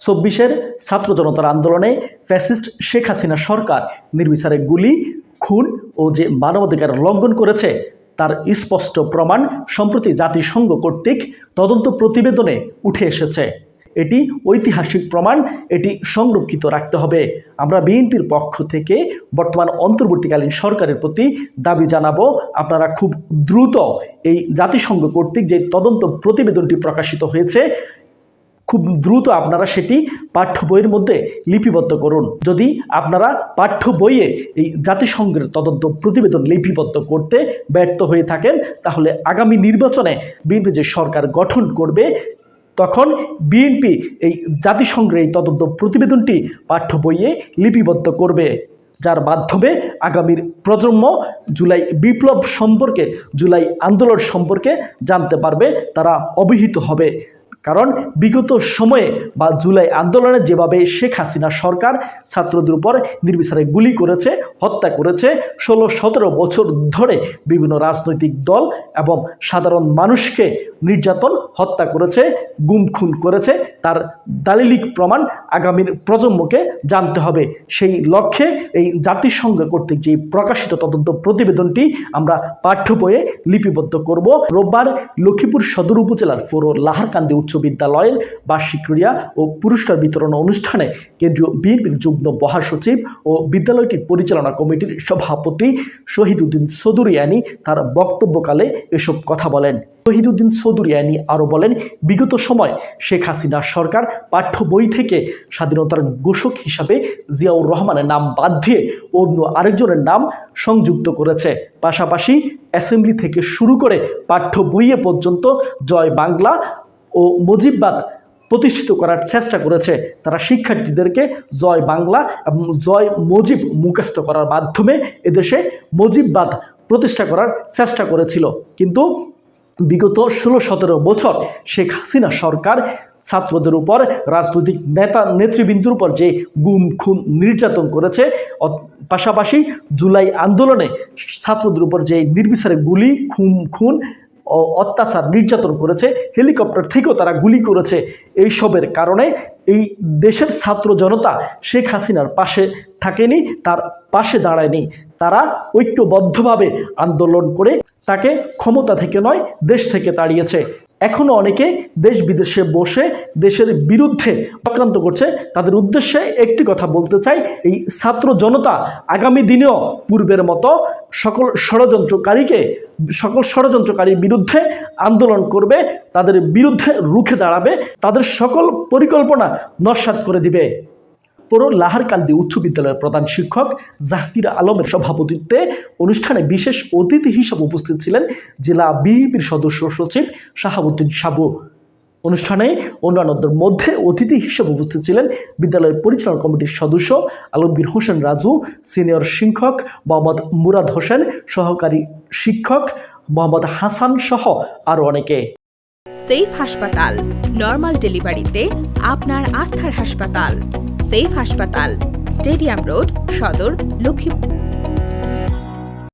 চব্বিশের ছাত্র জনতার আন্দোলনে ফ্যাসিস্ট শেখ হাসিনা সরকার নির্বিচারে গুলি, খুন ও যে মানবাধিকার লঙ্ঘন করেছে, তার স্পষ্ট প্রমাণ সম্প্রতি জাতিসংঘ কর্তৃক তদন্ত প্রতিবেদনে উঠে এসেছে। এটি ঐতিহাসিক প্রমাণ, এটি সংরক্ষিত রাখতে হবে। আমরা বিএনপির পক্ষ থেকে বর্তমান অন্তর্বর্তীকালীন সরকারের প্রতি দাবি জানাব, আপনারা খুব দ্রুত এই জাতিসংঘ কর্তৃক যে তদন্ত প্রতিবেদনটি প্রকাশিত হয়েছে খুব দ্রুত আপনারা সেটি পাঠ্য বইয়ের মধ্যে লিপিবদ্ধ করুন। যদি আপনারা পাঠ্য বইয়ে এই জাতিসংঘের তদন্ত প্রতিবেদন লিপিবদ্ধ করতে ব্যর্থ হয়ে থাকেন, তাহলে আগামী নির্বাচনে বিএনপি যে সরকার গঠন করবে, তখন বিএনপি এই জাতিসংঘের এই তদন্ত প্রতিবেদনটি পাঠ্য বইয়ে লিপিবদ্ধ করবে। যার মাধ্যমে আগামীর প্রজন্ম জুলাই বিপ্লব সম্পর্কে, জুলাই আন্দোলন সম্পর্কে জানতে পারবে, তারা অবহিত হবে। কারণ বিগত সময়ে বা জুলাই আন্দোলনে যেভাবে শেখ হাসিনা সরকার ছাত্রদের উপর নির্বিচারে গুলি করেছে, হত্যা করেছে, ষোলো সতেরো বছর ধরে বিভিন্ন রাজনৈতিক দল এবং সাধারণ মানুষকে নির্যাতন, হত্যা করেছে, গুম খুন করেছে। তার দালিলিক প্রমাণ আগামীর প্রজন্মকে জানতে হবে। সেই লক্ষ্যে এই জাতিসংঘ কর্তৃক যে প্রকাশিত তদন্ত প্রতিবেদনটি আমরা পাঠ্য বইয়ে লিপিবদ্ধ করব। রোববার লক্ষ্মীপুর সদর উপজেলার ফোরো লাহারকান্দি উচ্চ বিদ্যালয়ের বার্ষিক ক্রীড়া ও পুরস্কার বিতরণ অনুষ্ঠানে কেন্দ্রীয় বিএনপির যুগ্ম মহাসচিব ও বিদ্যালয়টির পরিচালনা কমিটির সভাপতি শহীদুদ্দিন চৌধুরিয়ানি তার বক্তব্যকালে এসব কথা বলেন। শহীদুদ্দিন চৌধুরিয়ানি আরও বলেন, বিগত সময় শেখ হাসিনার সরকার পাঠ্য বই থেকে স্বাধীনতার ঘোষক হিসাবে জিয়াউর রহমানের নাম বাদ দিয়ে অন্য আরেকজনের নাম সংযুক্ত করেছে। পাশাপাশি অ্যাসেম্বলি থেকে শুরু করে পাঠ্য বইয়ে পর্যন্ত জয় বাংলা ও মুজিববাদ প্রতিষ্ঠিত করার চেষ্টা করেছে। তারা শিক্ষার্থীদেরকে জয় বাংলা এবং জয় মুজিব মুখস্থ করার মাধ্যমে এদেশে মজিববাদ প্রতিষ্ঠা করার চেষ্টা করেছিল। কিন্তু বিগত ষোলো, সতেরো বছর শেখ হাসিনা সরকার ছাত্রদের উপর রাজনৈতিক নেতা নেতৃবৃন্দুর উপর যে গুম, খুন, নির্যাতন করেছে পাশাপাশি জুলাই আন্দোলনে ছাত্রদের উপর যে নির্বিচারে গুলি, খুন খুন ও অত্যাচার, নির্যাতন করেছে, হেলিকপ্টার থেকেও তারা গুলি করেছে, এইসবের কারণে এই দেশের ছাত্র জনতা শেখ হাসিনার পাশে থাকেনি, তার পাশে দাঁড়ায়নি। তারা ঐক্যবদ্ধভাবে আন্দোলন করে তাকে ক্ষমতা থেকে নয়, দেশ থেকে তাড়িয়েছে। এখনও অনেকে দেশ বিদেশে বসে দেশের বিরুদ্ধে চক্রান্ত করছে। তাদের উদ্দেশ্যে একটি কথা বলতে চাই, এই ছাত্র জনতা আগামী দিনেও পূর্বের মতো সকল ষড়যন্ত্রকারীকে, সকল ষড়যন্ত্রকারীর বিরুদ্ধে আন্দোলন করবে, তাদের বিরুদ্ধে রুখে দাঁড়াবে, তাদের সকল পরিকল্পনা নস্বাত করে দিবে। পৌর লাহারকান্দি উচ্চ বিদ্যালয়ের প্রধান শিক্ষক জাহাঙ্গীর আলমের সভাপতিত্বে অনুষ্ঠানে বিশেষ অতিথি হিসেবে উপস্থিত ছিলেন জেলা বিএনপির সদস্য সচিব শাহাবুদ্দিন সাবু। অনুষ্ঠানে অন্যান্যদের মধ্যে অতিথি হিসেবে উপস্থিত ছিলেন বিদ্যালয়ের পরিচালনা কমিটির সদস্য আলমগীর হোসেন রাজু, সিনিয়র শিক্ষক মোহাম্মদ মুরাদ হোসেন, সহকারী শিক্ষক মোহাম্মদ হাসান সহ আরও অনেকে। সেফ হাসপাতাল, নর্মাল ডেলিভারিতে আপনার আস্থার হাসপাতাল। সেফ হাসপাতাল স্টেডিয়াম রোড সদর লক্ষ্মীপুর।